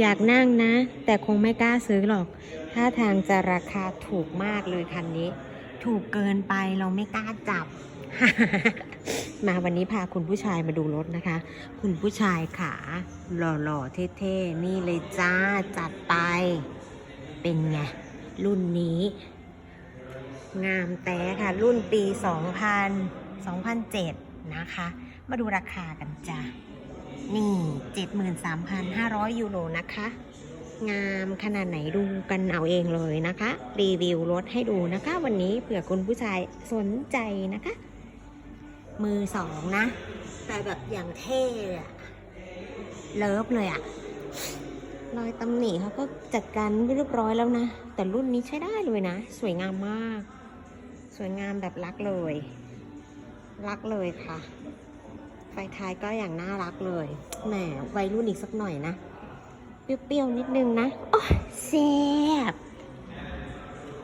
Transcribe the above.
อยากนั่งนะ แต่คงไม่กล้าซื้อหรอก ถ้าทางจะราคาถูกมากเลยคันนี้ ถูกเกินไปเราไม่กล้าจับ มาวันนี้พาคุณผู้ชายมาดูรถนะคะ คุณผู้ชายขาหล่อๆ เท่ๆ นี่เลยจ้าจัดไป เป็นไง รุ่นนี้ งามแต่ค่ะ รุ่นปี 2000 2007 นะคะ มาดูราคากันจ้ะ นี่ 73,500 ยูโรนะคะ งามขนาดไหนดูกันเอาเองเลยนะคะ รีวิวรถให้ดูนะคะ วันนี้เผื่อคุณผู้ชายสนใจนะคะ มือสองนะ แต่แบบอย่างเท่เลยอะเลิฟเลยอะรอยตำหนิเขาก็จัดการเรียบร้อยแล้วนะ แต่รุ่นนี้ใช้ได้เลยนะ สวยงามมาก สวยงามแบบรักเลย รักเลยค่ะ ไฟท้ายก็อย่างน่ารักเลย แหมวัยรุ่นอีกสักหน่อยนะ เปรี้ยวๆนิดนึงนะ โอ้เซ่